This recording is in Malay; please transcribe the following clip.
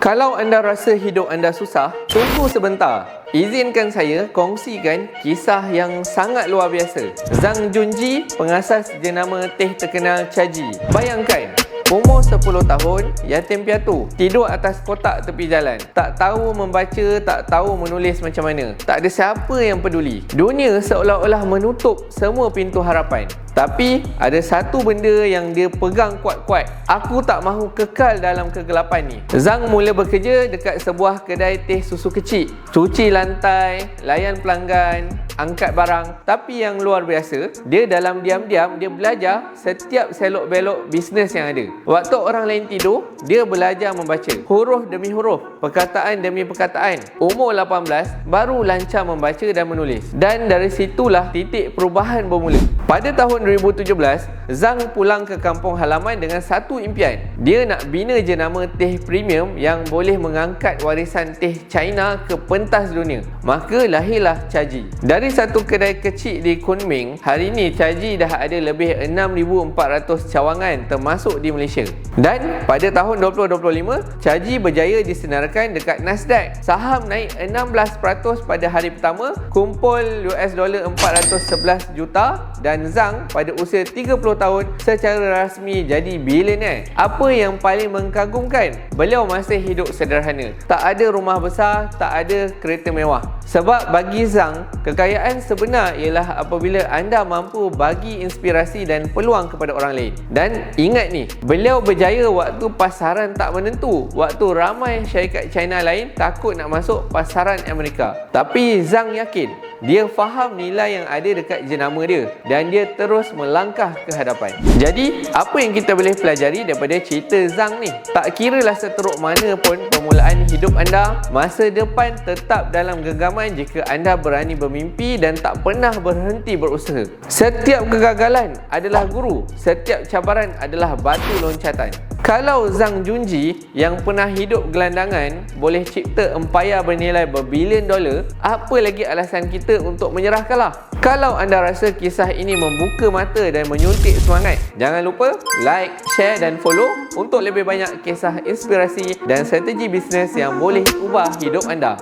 Kalau anda rasa hidup anda susah, tunggu sebentar. Izinkan saya kongsikan kisah yang sangat luar biasa. Zhang Junji, pengasas jenama teh terkenal Chaji. Bayangkan, Umur 10 tahun, yatim piatu. Tidur atas kotak tepi jalan. Tak tahu membaca, tak tahu menulis macam mana. Tak ada siapa yang peduli. Dunia seolah-olah menutup semua pintu harapan. Tapi ada satu benda yang dia pegang kuat-kuat. Aku tak mahu kekal dalam kegelapan ni. Zhang mula bekerja dekat sebuah kedai teh susu kecil. Cuci lantai, layan pelanggan, angkat barang. Tapi yang luar biasa, dia dalam diam-diam dia belajar setiap selok-belok bisnes yang ada. Waktu orang lain tidur, dia belajar membaca. Huruf demi huruf, perkataan demi perkataan. Umur 18, baru lancar membaca dan menulis. Dan dari situlah titik perubahan bermula. Pada tahun 2017, Zhang pulang ke kampung halaman dengan satu impian. Dia nak bina jenama teh premium yang boleh mengangkat warisan teh China ke pentas dunia. Maka lahirlah Chaji. Dari satu kedai kecil di Kunming, hari ini Chaji dah ada lebih 6,400 cawangan termasuk di Malaysia. Dan pada tahun 2025, Chaji berjaya disenarkan dekat Nasdaq. Saham naik 16% pada hari pertama, kumpul US dollar 411 juta dan Zhang pada usia 30 tahun secara rasmi jadi bilioner. Apa yang paling mengagumkan? Beliau masih hidup sederhana. Tak ada rumah besar, tak ada kereta mewah. Sebab bagi Zhang, kekayaan sebenar ialah apabila anda mampu bagi inspirasi dan peluang kepada orang lain. Dan ingat ni, beliau berjaya waktu pasaran tak menentu. Waktu ramai syarikat China lain takut nak masuk pasaran Amerika. Tapi Zhang yakin dia faham nilai yang ada dekat jenama dia dan dia terus melangkah ke hadapan. Jadi, apa yang kita boleh pelajari daripada cerita Zhang ni? Tak kira lah seteruk mana pun permulaan hidup anda, masa depan tetap dalam genggaman jika anda berani bermimpi dan tak pernah berhenti berusaha. Setiap kegagalan adalah guru, setiap cabaran adalah batu loncatan. Kalau Zhang Junji yang pernah hidup gelandangan boleh cipta empayar bernilai berbilion dolar, apa lagi alasan kita untuk menyerah kalah? Kalau anda rasa kisah ini membuka mata dan menyuntik semangat, jangan lupa like, share dan follow untuk lebih banyak kisah inspirasi dan strategi bisnes yang boleh ubah hidup anda.